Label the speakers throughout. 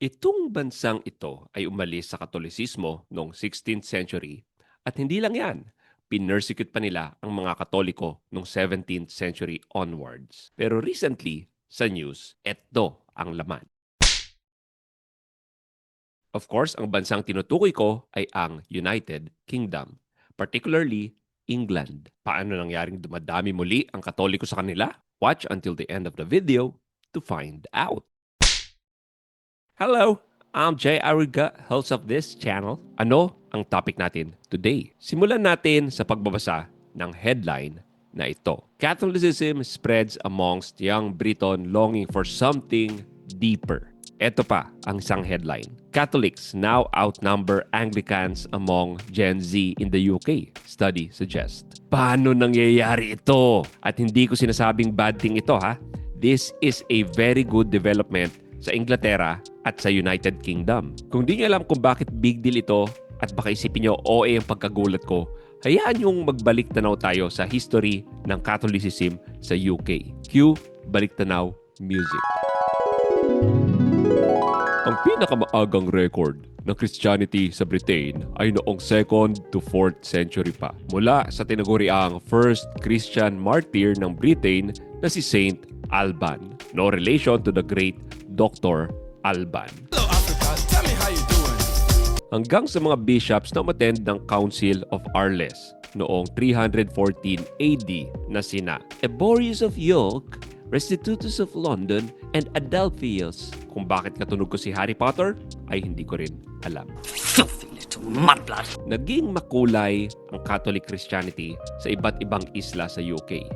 Speaker 1: Itong bansang ito ay umalis sa Katolisismo noong 16th century at hindi lang yan, pinersecute pa nila ang mga Katoliko noong 17th century onwards. Pero recently, sa news, eto ang laman. Of course, ang bansang tinutukoy ko ay ang United Kingdom, particularly England. Paano nangyaring dumadami muli ang Katoliko sa kanila? Watch until the end of the video to find out. Hello, I'm Jay Ariga, host of this channel. Ano ang topic natin today? Simulan natin sa pagbabasa ng headline na ito. Catholicism spreads amongst young Briton longing for something deeper. Ito pa ang isang headline. Catholics now outnumber Anglicans among Gen Z in the UK, study suggests. Paano nangyayari ito? At hindi ko sinasabing bad thing ito ha. This is a very good development sa Inglaterra at sa United Kingdom. Kung di nyo alam kung bakit big deal ito at baka isipin nyo OA ang pagkagulat ko, hayaan yung magbalik tanaw tayo sa history ng Catholicism sa UK. Cue Balik Tanaw Music. Ang pinakamaagang record ng Christianity sa Britain ay noong 2nd to 4th century pa. Mula sa tinaguriang first Christian martyr ng Britain na si Saint Alban. No relation to the great Dr. Alban.
Speaker 2: Hello, Africa. Tell me how you doing.
Speaker 1: Hanggang sa mga bishops na umattend ng Council of Arles noong 314 AD na sina Eborius of York, Restitutus of London, and Adelphius. Kung bakit katunog ko si Harry Potter ay hindi ko rin alam.
Speaker 3: filthy little mudblood.
Speaker 1: Naging makulay ang Catholic Christianity sa iba't ibang isla sa UK.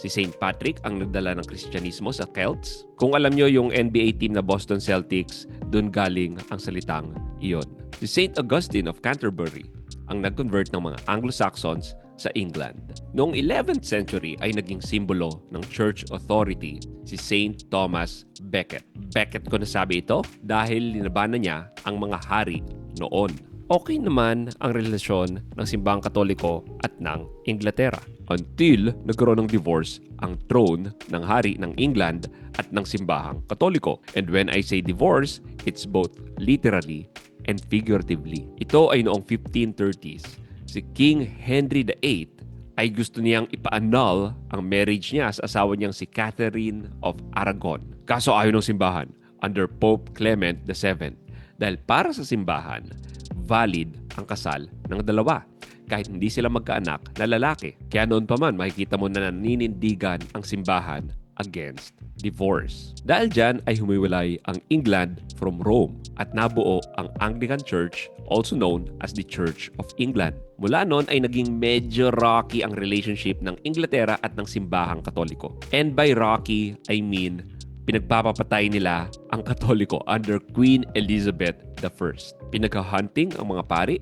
Speaker 1: Si St. Patrick ang nagdala ng Kristyanismo sa Celts. Kung alam nyo yung NBA team na Boston Celtics, dun galing ang salitang iyon. Si St. Augustine of Canterbury ang nag-convert ng mga Anglo-Saxons sa England. Noong 11th century ay naging simbolo ng church authority si St. Thomas Becket. Becket ko nasabi ito dahil linabanan niya ang mga hari noon. Okay naman ang relasyon ng simbahang katoliko at ng Inglaterra until nagkaroon ng divorce ang throne ng hari ng England at ng simbahang katoliko. And when I say divorce, it's both literally and figuratively. Ito ay noong 1530s. Si King Henry VIII ay gusto niyang ipa-annul ang marriage niya sa asawa niyang si Catherine of Aragon. Kaso ayaw ng simbahan under Pope Clement VII dahil para sa simbahan, valid ang kasal ng dalawa kahit hindi sila magkaanak na lalaki. Kaya noon pa man, makikita mo na naninindigan ang simbahan against divorce. Dahil dyan ay humiwalay ang England from Rome at nabuo ang Anglican Church, also known as the Church of England. Mula noon ay naging medyo rocky ang relationship ng Inglaterra at ng simbahang katoliko. And by rocky, I mean pinagpapapatay nila ang katoliko under Queen Elizabeth I. Pinagka-hunting ang mga pari,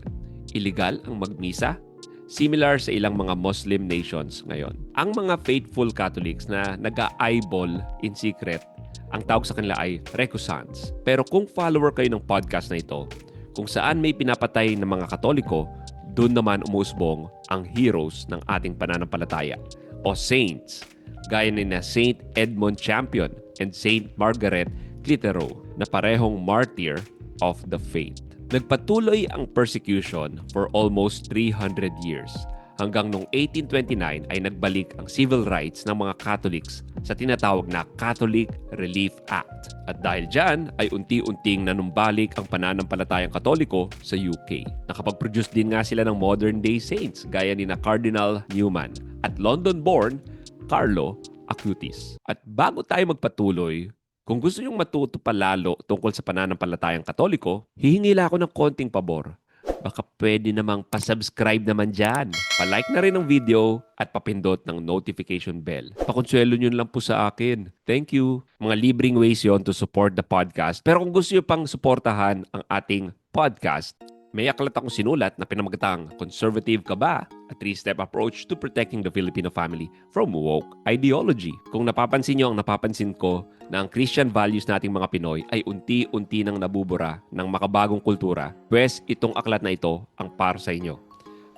Speaker 1: illegal ang magmisa, similar sa ilang mga Muslim nations ngayon. Ang mga faithful Catholics na nag-eyeball in secret, ang tawag sa kanila ay recusants. Pero kung follower kayo ng podcast na ito, kung saan may pinapatay ng mga Katoliko, doon naman umusbong ang heroes ng ating pananampalataya o saints gaya ni na Saint Edmund Champion and Saint Margaret Clitero na parehong martyr of the faith. Nagpatuloy ang persecution for almost 300 years hanggang noong 1829 ay nagbalik ang civil rights ng mga Catholics sa tinatawag na Catholic Relief Act. At dahil dyan ay unti-unting nanumbalik ang pananampalatayang katoliko sa UK. Nakapag-produce din nga sila ng modern day saints gaya ni na Cardinal Newman at London-born Carlo Acutis. At bago tayo magpatuloy, kung gusto nyong matuto pa lalo tungkol sa pananampalatayang katoliko, hihingila ako ng konting pabor. Baka pwede namang pasubscribe naman dyan. Palike na rin ang video at papindot ng notification bell. Pakonsuelo nyo lang po sa akin. Thank you. Mga libreng ways yon to support the podcast. Pero kung gusto nyo pang suportahan ang ating podcast, may aklat akong sinulat na pinamagatang Conservative ka ba? A three-step approach to protecting the Filipino family from woke ideology. Kung napapansin nyo ang napapansin ko na ang Christian values nating mga Pinoy ay unti-unti nang nabubura ng makabagong kultura, pwes itong aklat na ito ang para sa inyo.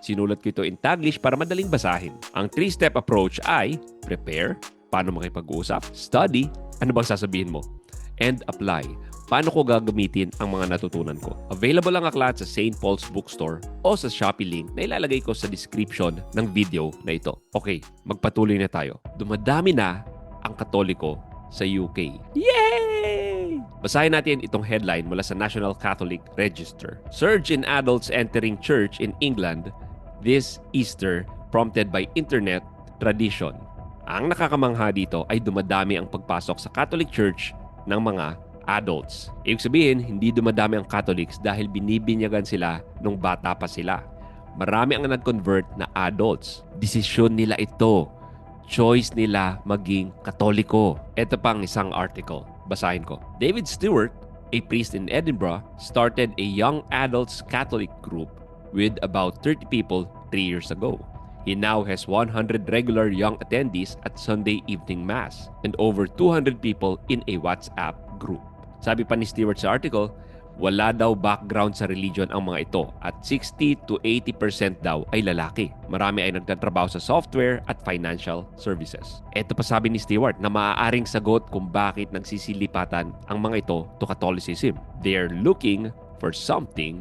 Speaker 1: Sinulat ko ito in Taglish para madaling basahin. Ang three-step approach ay prepare, paano makipag-usap, study, ano bang sasabihin mo, and apply, paano ko gagamitin ang mga natutunan ko. Available ang aklat sa St. Paul's Bookstore o sa Shopee link na ilalagay ko sa description ng video na ito. Okay, magpatuloy na tayo. Dumadami na ang katoliko sa UK. Yay! Basahin natin itong headline mula sa National Catholic Register. Surge in adults entering church in England this Easter prompted by internet tradition. Ang nakakamangha dito ay dumadami ang pagpasok sa Catholic Church ng mga adults. Ibig sabihin, hindi dumadami ang Catholics dahil binibinyagan sila nung bata pa sila. Marami ang nag-convert na adults. Desisyon nila ito. Choice nila maging katoliko. Ito pang isang article. Basahin ko. David Stewart, a priest in Edinburgh, started a young adults Catholic group with about 30 people three years ago. He now has 100 regular young attendees at Sunday evening Mass and over 200 people in a WhatsApp group. Sabi pa ni Stewart sa article, wala daw background sa religion ang mga ito at 60 to 80% daw ay lalaki. Marami ay nagtatrabaho sa software at financial services. Ito pa sabi ni Stewart na maaaring sagot kung bakit nagsisilipatan ang mga ito to Catholicism. They're looking for something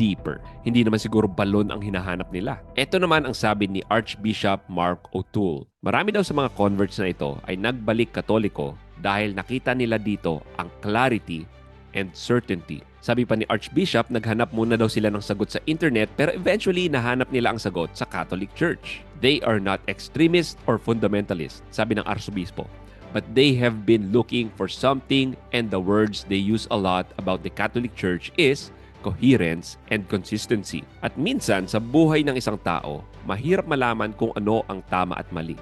Speaker 1: deeper. Hindi naman siguro balon ang hinahanap nila. Ito naman ang sabi ni Archbishop Mark O'Toole. Marami daw sa mga converts na ito ay nagbalik katoliko dahil nakita nila dito ang clarity and certainty. Sabi pa ni Archbishop, naghanap muna daw sila ng sagot sa internet pero eventually nahanap nila ang sagot sa Catholic Church. They are not extremist or fundamentalist, sabi ng Arsobispo. But they have been looking for something and the words they use a lot about the Catholic Church is coherence and consistency. At minsan sa buhay ng isang tao, mahirap malaman kung ano ang tama at mali.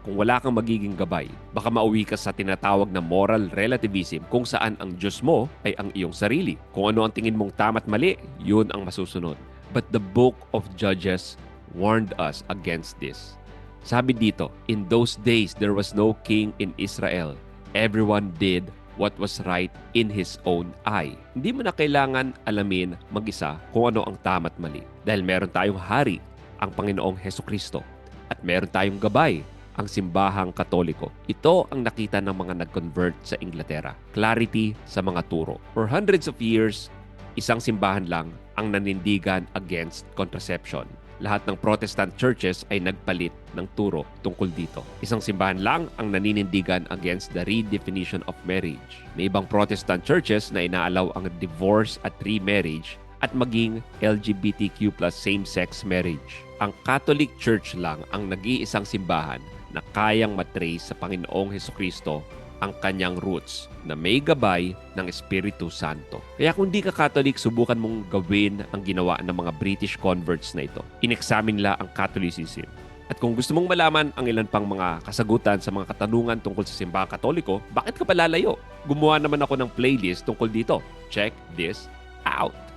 Speaker 1: Kung wala kang magiging gabay, baka mauwi ka sa tinatawag na moral relativism kung saan ang Diyos mo ay ang iyong sarili. Kung ano ang tingin mong tama at mali, yun ang masusunod. But the book of Judges warned us against this. Sabi dito, in those days there was no king in Israel. Everyone did what was right in his own eye. Hindi mo na kailangan alamin mag-isa kung ano ang tama at mali. Dahil meron tayong hari, ang Panginoong Heso Kristo. At meron tayong gabay, ang simbahang katoliko. Ito ang nakita ng mga nag-convert sa Inglaterra. Clarity sa mga turo. For hundreds of years, isang simbahan lang ang nanindigan against contraception. Lahat ng Protestant churches ay nagpalit ng turo tungkol dito. Isang simbahan lang ang naninindigan against the redefinition of marriage. May ibang Protestant churches na inaalaw ang divorce at remarriage at maging LGBTQ plus same-sex marriage. Ang Catholic Church lang ang nag-iisang simbahan na kayang matrace sa Panginoong Heso Kristo ang kanyang roots na may gabay ng Espiritu Santo. Kaya kung di ka Catholic, subukan mong gawin ang ginawa ng mga British converts na ito. Inexamine nila ang Catholicism. At kung gusto mong malaman ang ilan pang mga kasagutan sa mga katanungan tungkol sa simbahang katoliko, bakit ka palalayo? Gumawa naman ako ng playlist tungkol dito. Check this out!